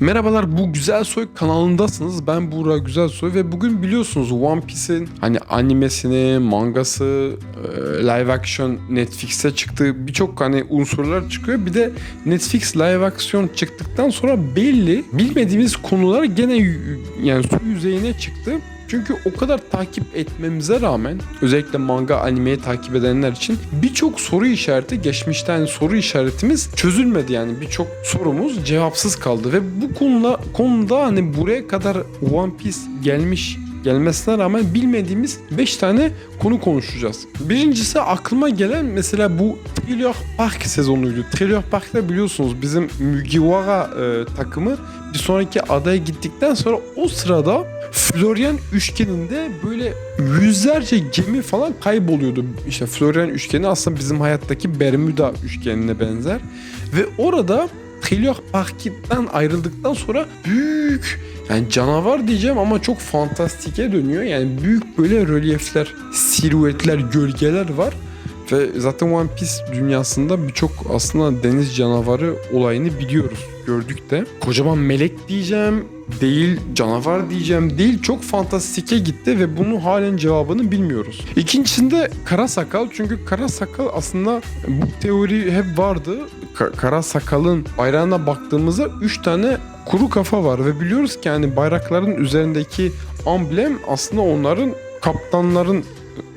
Merhabalar bu Güzel Soy kanalındasınız. Ben Buğra Güzel Soy ve bugün biliyorsunuz One Piece'in hani animesini, mangası, e, live action Netflix'e çıktı. Birçok hani unsurlar çıkıyor. Bir de Netflix live action çıktıktan sonra belli bilmediğimiz konular gene yani su yüzeyine çıktı. Çünkü o kadar takip etmemize rağmen özellikle manga animeyi takip edenler için birçok soru işareti geçmişten soru işaretimiz çözülmedi. Yani birçok sorumuz cevapsız kaldı ve bu konuda konuda hani buraya kadar One Piece gelmiş gelmesine rağmen bilmediğimiz 5 tane konu konuşacağız. Birincisi aklıma gelen mesela bu Thriller Park sezonuydu. Thriller Park'ta biliyorsunuz bizim Mugiwara e, takımı bir sonraki adaya gittikten sonra o sırada Florian üçgeninde böyle yüzlerce gemi falan kayboluyordu. İşte Florian üçgeni aslında bizim hayattaki Bermuda üçgenine benzer. Ve orada Thriller Park'tan ayrıldıktan sonra büyük yani canavar diyeceğim ama çok fantastike dönüyor. Yani büyük böyle rölyefler, silüetler, gölgeler var. Ve zaten One Piece dünyasında birçok aslında deniz canavarı olayını biliyoruz. Gördük de. Kocaman melek diyeceğim, değil canavar diyeceğim, değil çok fantastike gitti ve bunun halen cevabını bilmiyoruz. İkincisinde kara sakal çünkü kara sakal aslında bu teori hep vardı. Ka- kara sakalın bayrağına baktığımızda 3 tane kuru kafa var ve biliyoruz ki yani bayrakların üzerindeki amblem aslında onların kaptanların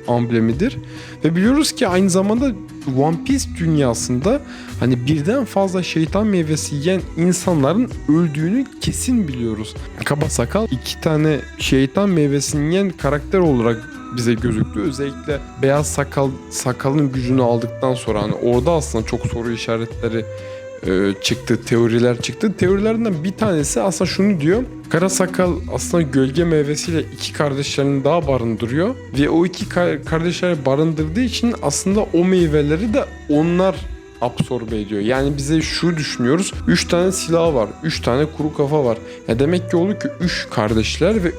amblemidir. Ve biliyoruz ki aynı zamanda One Piece dünyasında hani birden fazla şeytan meyvesi yiyen insanların öldüğünü kesin biliyoruz. Kaba sakal iki tane şeytan meyvesini yiyen karakter olarak bize gözüktü. Özellikle beyaz sakal sakalın gücünü aldıktan sonra hani orada aslında çok soru işaretleri çıktı, teoriler çıktı. Teorilerden bir tanesi aslında şunu diyor. Kara sakal aslında gölge meyvesiyle iki kardeşlerini daha barındırıyor. Ve o iki ka- kardeşleri barındırdığı için aslında o meyveleri de onlar absorbe ediyor. Yani bize şu düşünüyoruz. 3 tane silah var. 3 tane kuru kafa var. Ya demek ki oluyor ki 3 kardeşler ve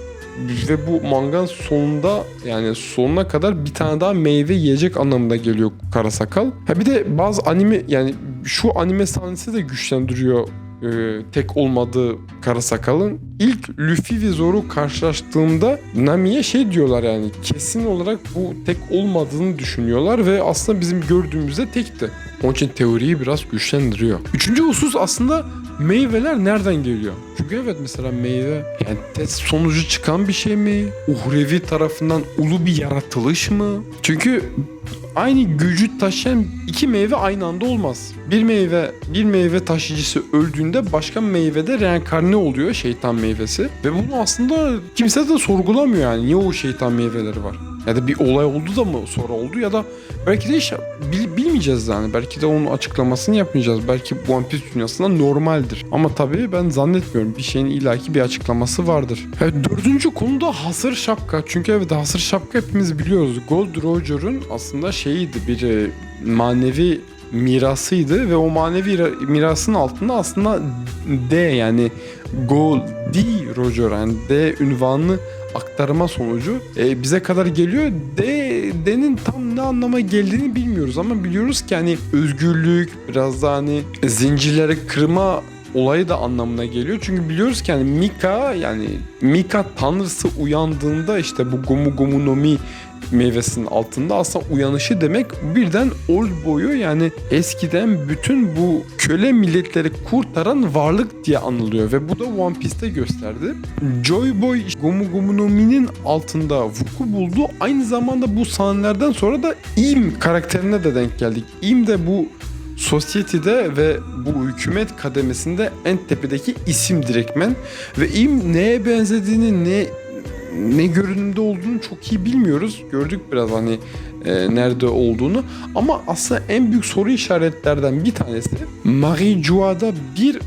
ve bu mangan sonunda yani sonuna kadar bir tane daha meyve yiyecek anlamında geliyor kara sakal. Ha bir de bazı anime yani şu anime sahnesi de güçlendiriyor e, tek olmadığı kara sakalın. İlk Luffy ve Zoro karşılaştığında Nami'ye şey diyorlar yani kesin olarak bu tek olmadığını düşünüyorlar ve aslında bizim gördüğümüzde tekti. Onun için teoriyi biraz güçlendiriyor. Üçüncü husus aslında meyveler nereden geliyor? Çünkü evet mesela meyve yani test sonucu çıkan bir şey mi? Uhrevi tarafından ulu bir yaratılış mı? Çünkü aynı gücü taşıyan iki meyve aynı anda olmaz. Bir meyve bir meyve taşıyıcısı öldüğünde başka meyvede reenkarne oluyor şeytan meyvesi ve bunu aslında kimse de sorgulamıyor yani niye o şeytan meyveleri var. Ya da bir olay oldu da mı sonra oldu ya da belki de hiç bil- bilmeyeceğiz yani. Belki de onun açıklamasını yapmayacağız. Belki One Piece dünyasında normaldir. Ama tabii ben zannetmiyorum. Bir şeyin illaki bir açıklaması vardır. Evet, dördüncü konu da hasır şapka. Çünkü evet hasır şapka hepimiz biliyoruz. Gold Roger'ın aslında şeyiydi bir e, manevi mirasıydı ve o manevi ra- mirasın altında aslında D yani Gold D Roger yani D ünvanını aktarma sonucu e, bize kadar geliyor. D D'nin tam ne anlama geldiğini bilmiyoruz ama biliyoruz ki hani özgürlük biraz da hani zincirleri kırma olayı da anlamına geliyor. Çünkü biliyoruz ki hani Mika yani Mika tanrısı uyandığında işte bu Gomu Gomu no Mi meyvesinin altında aslında uyanışı demek birden old boyu yani eskiden bütün bu köle milletleri kurtaran varlık diye anılıyor ve bu da One Piece'te gösterdi. Joy Boy Gomu Gomu no Mi'nin altında vuku buldu. Aynı zamanda bu sahnelerden sonra da Im karakterine de denk geldik. Im de bu Society'de ve bu hükümet kademesinde en tepedeki isim direktmen ve im neye benzediğini ne ne görünümde olduğunu çok iyi bilmiyoruz. Gördük biraz hani e, nerede olduğunu ama aslında en büyük soru işaretlerden bir tanesi Marie Jua'da bir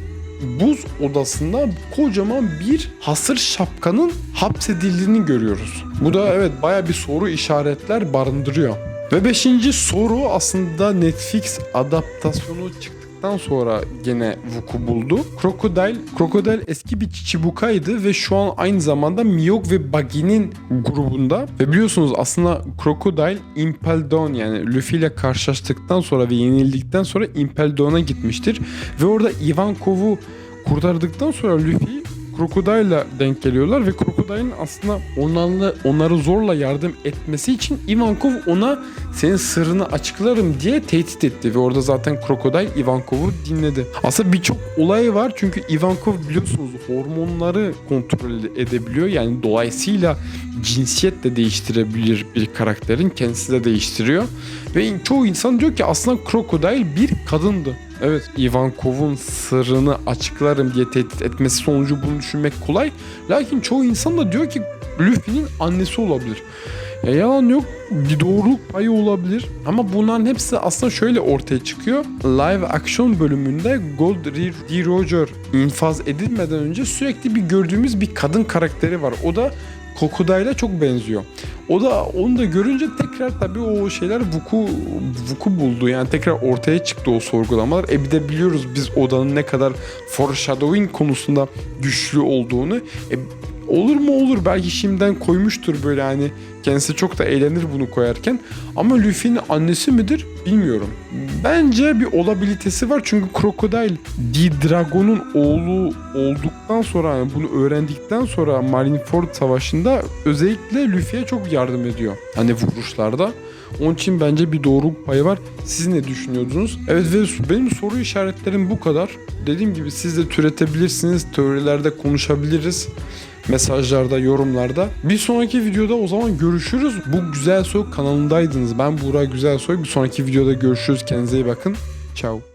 buz odasında kocaman bir hasır şapkanın hapsedildiğini görüyoruz. Bu da evet baya bir soru işaretler barındırıyor. Ve beşinci soru aslında Netflix adaptasyonu çıktıktan sonra gene vuku buldu. Crocodile, Crocodile eski bir Chichibuka'ydı ve şu an aynı zamanda Miyok ve Buggy'nin grubunda. Ve biliyorsunuz aslında Crocodile Impel Down yani Luffy ile karşılaştıktan sonra ve yenildikten sonra Impel Down'a gitmiştir. Ve orada Ivankov'u kurtardıktan sonra Luffy Crocodile'la denk geliyorlar ve Crocodile'ın aslında onlarla, onları zorla yardım etmesi için Ivankov ona senin sırrını açıklarım diye tehdit etti ve orada zaten Crocodile Ivankov'u dinledi. Aslında birçok olay var çünkü Ivankov biliyorsunuz hormonları kontrol edebiliyor yani dolayısıyla cinsiyet de değiştirebilir bir karakterin kendisi de değiştiriyor ve çoğu insan diyor ki aslında Crocodile bir kadındı. Evet Ivankov'un sırrını açıklarım diye tehdit etmesi sonucu bunu düşünmek kolay. Lakin çoğu insan da diyor ki Luffy'nin annesi olabilir. Ya yalan yok bir doğruluk payı olabilir ama bunların hepsi aslında şöyle ortaya çıkıyor. Live action bölümünde Gold D. Roger infaz edilmeden önce sürekli bir gördüğümüz bir kadın karakteri var. O da Crocodile'a çok benziyor. O da onu da görünce tekrar tabii o şeyler vuku vuku buldu. Yani tekrar ortaya çıktı o sorgulamalar. E bir de biliyoruz biz odanın ne kadar foreshadowing konusunda güçlü olduğunu. E, olur mu olur belki şimdiden koymuştur böyle hani kendisi çok da eğlenir bunu koyarken. Ama Luffy'nin annesi midir bilmiyorum. Bence bir olabilitesi var çünkü Crocodile D-Dragon'un oğlu olduktan sonra yani bunu öğrendikten sonra Marineford Savaşı'nda özellikle Luffy'ye çok yardım ediyor. Hani vuruşlarda. Onun için bence bir doğruluk payı var. Siz ne düşünüyordunuz? Evet ve benim soru işaretlerim bu kadar. Dediğim gibi siz de türetebilirsiniz. Teorilerde konuşabiliriz mesajlarda, yorumlarda. Bir sonraki videoda o zaman görüşürüz. Bu Güzel Soy kanalındaydınız. Ben Burak Güzel Soy. Bir sonraki videoda görüşürüz. Kendinize iyi bakın. Ciao.